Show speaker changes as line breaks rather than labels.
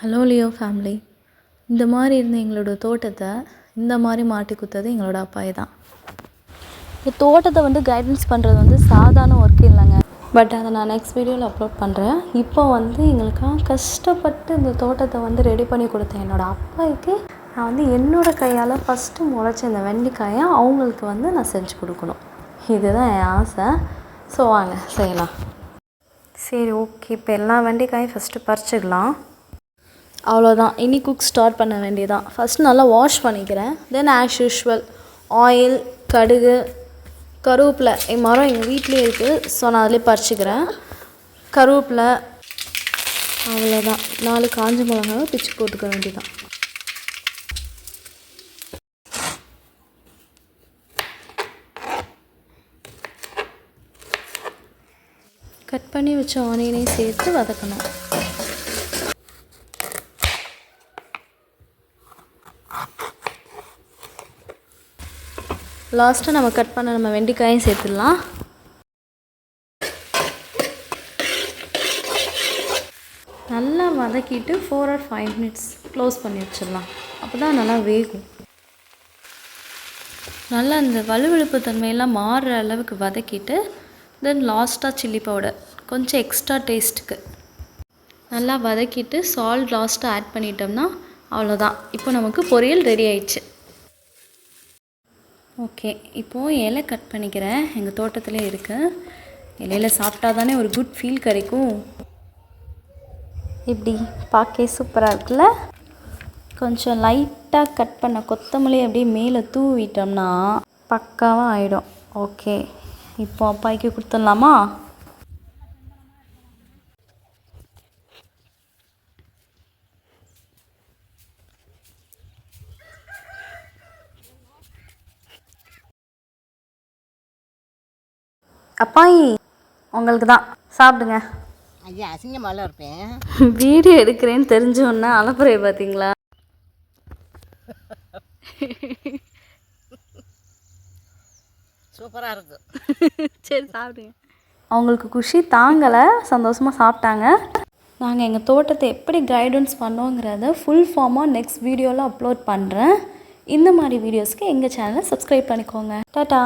Hello Leo family இந்த மாதிரி இருந்த எங்களோட தோட்டத்தை இந்த மாதிரி மாட்டி குத்தது எங்களோட அப்பாயே தான். இந்த தோட்டத்தை வந்து கைடன்ஸ் பண்ணுறது வந்து சாதாரண ஒர்க் இல்லைங்க. பட் அதை நான் நெக்ஸ்ட் வீடியோவில் அப்லோட் பண்ணுறேன் இப்போ வந்து எங்களுக்காக கஷ்டப்பட்டு இந்த தோட்டத்தை வந்து ரெடி பண்ணி கொடுத்தேன் என்னோடய அப்பாவுக்கு நான் வந்து என்னோடய கையால் ஃபஸ்ட்டு முளைச்ச இந்த வெண்டைக்காயை அவங்களுக்கு வந்து நான் செஞ்சு கொடுக்கணும். இதுதான் என் ஆசை. ஸோ வாங்க செய்யலாம். சரி ஓகே இப்போ எல்லா வெண்டைக்காயும் ஃபஸ்ட்டு பறிச்சுக்கலாம். அவ்வளோதான். இனி குக் ஸ்டார்ட் பண்ண வேண்டியதான் ஃபஸ்ட் நல்லா வாஷ் பண்ணிக்கிறேன். தென் ஆஸ் யூஷுவல் ஆயில் கடுகு கருவேப்பிலை. என் மரம் எங்கள் வீட்டிலே இருக்குது ஸோ நான் அதிலே பறிச்சுக்கிறேன். கருவேப்பிலை. அவ்வளோதான். நாலு காஞ்ச மிளகாவை பிச்சு போட்டுக்க வேண்டியதான் கட் பண்ணி வச்ச ஆனியனையும் சேர்த்து வதக்கணும். லாஸ்ட்டாக நம்ம கட் பண்ண நம்ம வெண்டைக்காயும் சேர்த்துடலாம். நல்லா வதக்கிட்டு four or five minutes close பண்ணி வச்சிடலாம். அப்போ தான் நல்லா வேகும். நல்லா இந்த வலுவழுப்பு தன்மையெல்லாம் மாறுற அளவுக்கு வதக்கிட்டு தென் லாஸ்ட்டாக சில்லி பவுடர் கொஞ்சம் எக்ஸ்ட்ரா டேஸ்ட்டுக்கு நல்லா வதக்கிட்டு சால்ட் லாஸ்ட்டாக ஆட் பண்ணிட்டோம்னா அவ்வளோதான் இப்போ நமக்கு பொரியல் ரெடி ஆயிடுச்சு. ஓகே இப்போது இலை கட் பண்ணிக்கிறேன். எங்கள் தோட்டத்திலே இருக்குது இலையில் சாப்பிட்டா தானே ஒரு குட் ஃபீல் கிடைக்கும். இப்படி பார்க்கே சூப்பராக இருக்குல்ல? கொஞ்சம் லைட்டாக கட் பண்ண கொத்தமல்லி அப்படியே மேலே தூவிட்டோம்னா பக்காவாக ஆகிடும் ஓகே இப்போ அப்பாய்க்கு கொடுத்துடலாமா? அப்பாயி உங்களுக்கு தான் சாப்பிடுங்க.
ஐயா அசிங்கமாலாம் இருப்பேன்.
வீடியோ எடுக்கிறேன்னு தெரிஞ்சோன்னா அலப்புறைய பார்த்தீங்களா?
சூப்பராக இருக்கும்
சரி சாப்பிடுங்க. அவங்களுக்கு குஷி தாங்கலை சந்தோஷமாக சாப்பிட்டாங்க. நாங்கள் எங்கள் தோட்டத்தை எப்படி கைடன்ஸ் பண்ணோங்கிறத ஃபுல் ஃபார்மாக நெக்ஸ்ட் வீடியோவில் அப்லோட் பண்ணுறேன் இந்த மாதிரி வீடியோஸ்க்கு எங்கள் சேனலை சப்ஸ்கிரைப் பண்ணிக்கோங்க. டாட்டா